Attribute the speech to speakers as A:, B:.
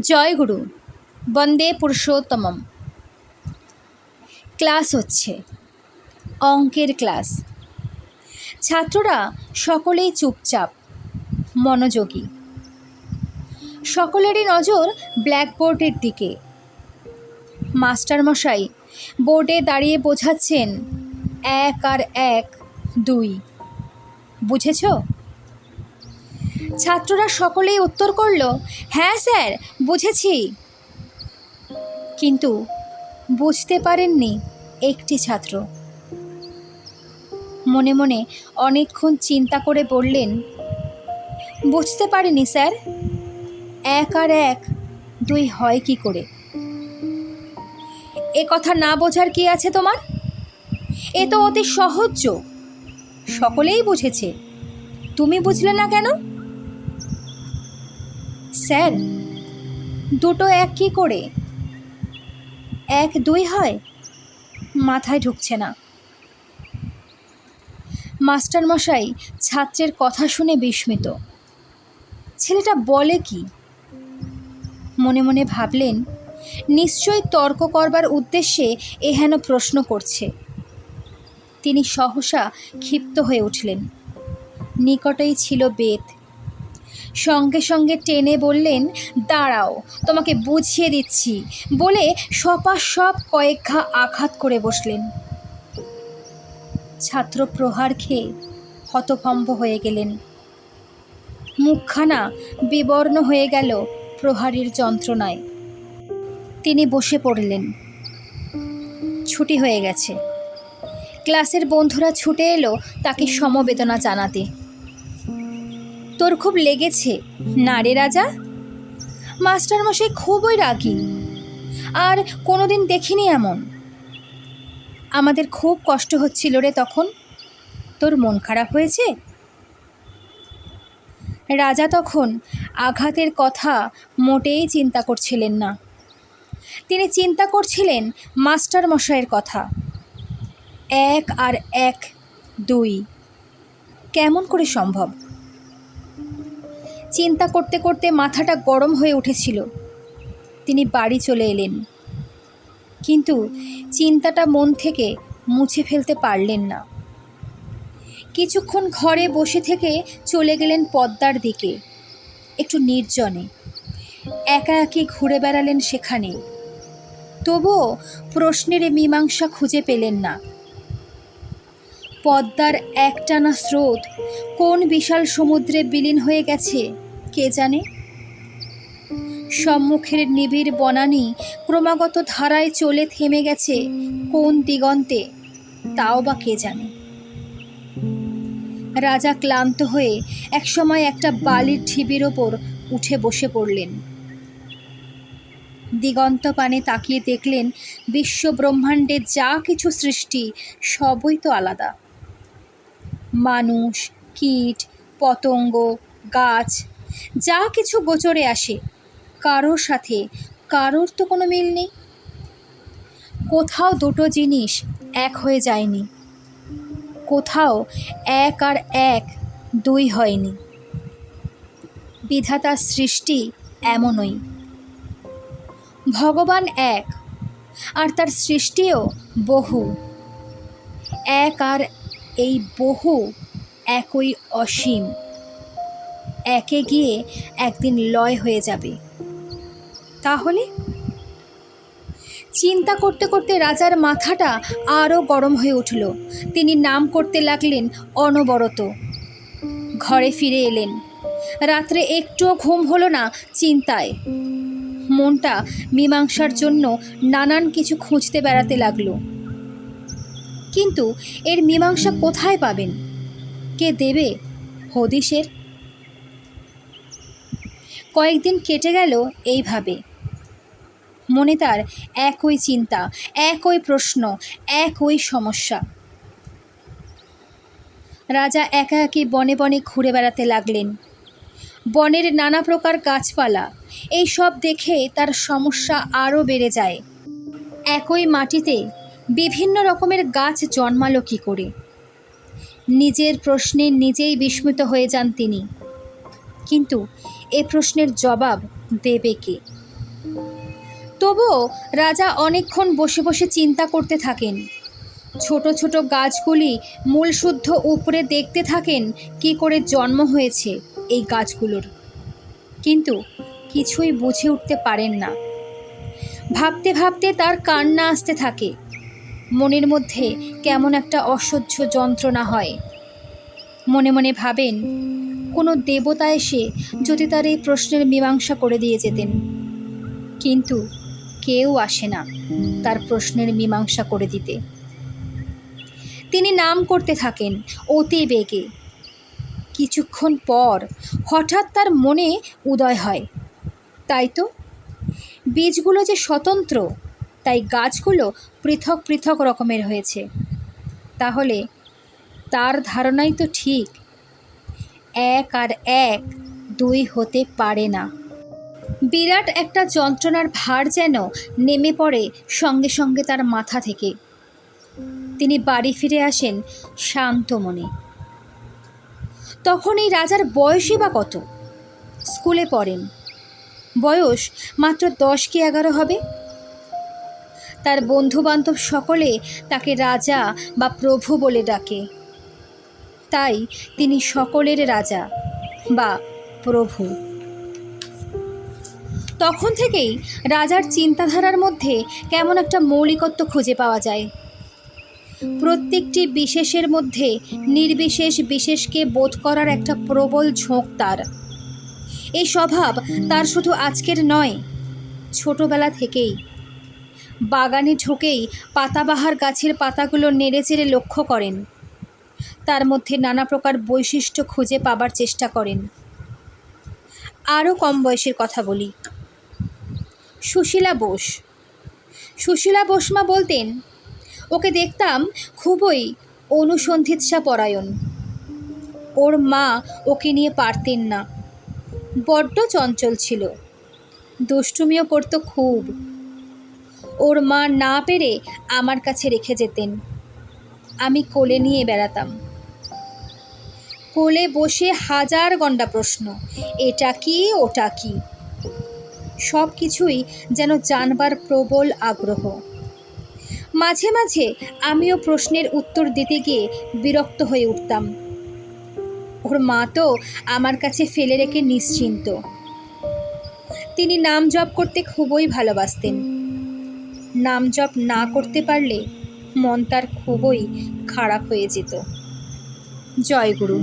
A: জয় গুরু, বন্দে পুরুষোত্তমম। Class হচ্ছে, অঙ্কের class. ছাত্ররা সকলেই চুপচাপ, মনোযোগী। সকলেরই নজর ব্ল্যাকবোর্ডের দিকে। মাস্টারমশাই বোর্ডে দাঁড়িয়ে বোঝাচ্ছেন, এক আর এক দুই। বুঝেছ? ছাত্ররা সকলেই উত্তর করল হ্যাঁ স্যার, বুঝেছি। কিন্তু বুঝতে পারেননি একটি ছাত্র। মনে মনে অনেকক্ষণ চিন্তা করে বললেন, বুঝতে পারিনি, স্যার। এক আর এক, দুই হয় কি করে? এ কথা না বোঝার কি আছে তোমার? এ তো অতি সহজ সকলেই বুঝেছে। তুমি বুঝলে না কেন? স্যার, দুটো এক কি করে? এক দুই হয়? মাথায় ঢুকছে না। মাস্টারমশাই, ছাত্রের কথা শুনে বিস্মিত। ছেলেটা বলে কি? মনে মনে ভাবলেন নিশ্চয়ই তর্ক করবার উদ্দেশ্যে এহেন প্রশ্ন করছে। তিনি সহসা ক্ষিপ্ত হয়ে উঠলেন। নিকটেই ছিল বেদ সঙ্গে সঙ্গে টেনে বললেন, দাঁড়াও, তোমাকে বুঝিয়ে দিচ্ছি। বলে সপা সব কয়েক ঘা আঘাত করে বসলেন। ছাত্র প্রহার খেয়ে হতভম্ব হয়ে গেলেন। মুখখানা বিবর্ণ হয়ে গেল প্রহারীর যন্ত্রণায়। তিনি বসে পড়লেন। ছুটি হয়ে গেছে। ক্লাসের বন্ধুরা ছুটে এলো তাকে সমবেদনা জানাতে। তোর খুব লেগেছে, না রে রাজা? মাস্টারমশাই খুবই রাগী। আর কোনোদিন দেখিনি এমন। আমাদের খুব কষ্ট হচ্ছিল রে তখন। তোর মন খারাপ হয়েছে? রাজা তখন আঘাতের কথা মোটেই চিন্তা করছিলেন না। তিনি চিন্তা করছিলেন মাস্টার মশাইয়ের কথা। এক আর এক দুই। কেমন করে সম্ভব? চিন্তা করতে করতে মাথাটা গরম হয়ে উঠেছিল। তিনি বাড়ি চলে এলেন। কিন্তু চিন্তাটা মন থেকে মুছে ফেলতে পারলেন না। কিছুক্ষণ ঘরে বসে থেকে চলে গেলেন পদ্মার দিকে, একটু নির্জনে। একা একি ঘুরে বেড়ালেন সেখানে। তবুও প্রশ্নের মীমাংসা খুঁজে পেলেন না। পদ্মার একটানা স্রোত কোন বিশাল সমুদ্রে বিলীন হয়ে গেছে? কে জানে? সম্মুখের নিবিড় বনানী ক্রমাগত ধারায় চলে থেমে গেছে কোন দিগন্তে, তাও বা কে জানে? রাজা ক্লান্ত হয়ে একসময় একটা বালির ঢিবির ওপর উঠে বসে পড়লেন। দিগন্ত পানে তাকিয়ে দেখলেন বিশ্ব ব্রহ্মাণ্ডে যা কিছু সৃষ্টি সবই তো আলাদা। মানুষ, কীট, পতঙ্গ, গাছ যা কিছু গোচরে আসে, কারোর সাথে কারোর তো কোনো মিল নেই। কোথাও দুটো জিনিস এক হয়ে যায়নি, কোথাও এক আর এক দুই হয়নি। বিধাতার সৃষ্টি এমনই। ভগবান এক, আর তার সৃষ্টিও বহু। এক আর এই বহু একই অসীম। একে গিয়ে একদিন লয় হয়ে যাবে। তাহলে? চিন্তা করতে করতে রাজার মাথাটা আরও গরম হয়ে উঠল। তিনি নাম করতে লাগলেন অনবরত। ঘরে ফিরে এলেন। রাত্রে একটুও ঘুম হলো না চিন্তায়। মনটা মীমাংসার জন্য নানান কিছু খুঁজতে বেড়াতে লাগল। কিন্তু এর মীমাংসা কোথায় পাবেন? কে দেবে হদিশের? কয়েকদিন কেটে গেল এইভাবে। মনে তার একই চিন্তা, একই প্রশ্ন, একই সমস্যা। রাজা একা একই বনে বনে ঘুরে বেড়াতে লাগলেন। বনের নানা প্রকার গাছপালা, এই সব দেখে তার সমস্যা আরও বেড়ে যায়। একই মাটিতে বিভিন্ন রকমের গাছ জন্মালো কী করে? নিজের প্রশ্নে নিজেই বিস্মিত হয়ে যান তিনি। কিন্তু এ প্রশ্নের জবাব দেবে কে? তবুও রাজা অনেকক্ষণ বসে বসে চিন্তা করতে থাকেন। ছোট ছোট গাছগুলি মূলশুদ্ধ উপরে দেখতে থাকেন কি করে জন্ম হয়েছে এই গাছগুলোর। কিন্তু কিছুই বুঝে উঠতে পারেন না। ভাবতে ভাবতে তার কান্না আসতে থাকে। মনের মধ্যে কেমন একটা অসহ্য যন্ত্রণা হয়। মনে মনে ভাবেন কোনো দেবতা এসে যদি তার এই প্রশ্নের মীমাংসা করে দিয়ে যেতেন। কিন্তু কেউ আসে না তার প্রশ্নের মীমাংসা করে দিতে। তিনি নাম করতে থাকেন অতি বেগে। কিছুক্ষণ পর হঠাৎ তার মনে উদয় হয়। তাই তো? বীজগুলো যে স্বতন্ত্র, তাই গাছগুলো পৃথক পৃথক রকমের হয়েছে। তাহলে তার ধারণাই তো ঠিক। এক আর এক দুই হতে পারে না। বিরাট একটা যন্ত্রণার ভার যেন নেমে পড়ে সঙ্গে সঙ্গে তার মাথা থেকে। তিনি বাড়ি ফিরে আসেন শান্ত মনে। তখন এই রাজার বয়সই বা কত? স্কুলে পড়েন। বয়স মাত্র দশ কি এগারো হবে? তার বন্ধুবান্ধব সকলে তাকে রাজা বা প্রভু বলে ডাকে। তাই তিনি সকলের রাজা বা প্রভু। তখন থেকেই রাজার চিন্তাধারার মধ্যে কেমন একটা মৌলিকত্ব খুঁজে পাওয়া যায়। প্রত্যেকটি বিশেষের মধ্যে নির্বিশেষ বিশেষকে বোধ করার একটা প্রবল ঝোঁক তার। এই স্বভাব তার শুধু আজকের নয়, ছোটবেলা থেকেই। বাগানে ঢুকেই পাতাবাহার গাছের পাতাগুলো নেড়েচেড়ে লক্ষ্য করেন। তার মধ্যে নানা প্রকার বৈশিষ্ট্য খুঁজে পাবার চেষ্টা করেন। আরও কম বয়সের কথা বলি। সুশীলা বোস। সুশীলা বোসমা বলতেন, ওকে দেখতাম খুবই অনুসন্ধিৎসা পরায়ণ। ওর মা ওকে নিয়ে পারতেন না। বড্ড চঞ্চল ছিল। দুষ্টুমিও করতো খুব। ওর মা না পেরে আমার কাছে রেখে যেতেন। আমি কোলে নিয়ে বেড়াতাম। কোলে বসে হাজার গণ্ডা প্রশ্ন, এটা কি, ওটা কি? সব কিছুই যেন জানবার প্রবল আগ্রহ। মাঝে মাঝে আমিও প্রশ্নের উত্তর দিতে গিয়ে বিরক্ত হয়ে উঠতাম। ওর মা তো আমার কাছে ফেলে রেখে নিশ্চিন্ত। তিনি নাম জপ করতে খুবই ভালোবাসতেন। নাম জপ না করতে পারলে মন তার খুবই খারাপ হয়ে যেত। জয় গুরু।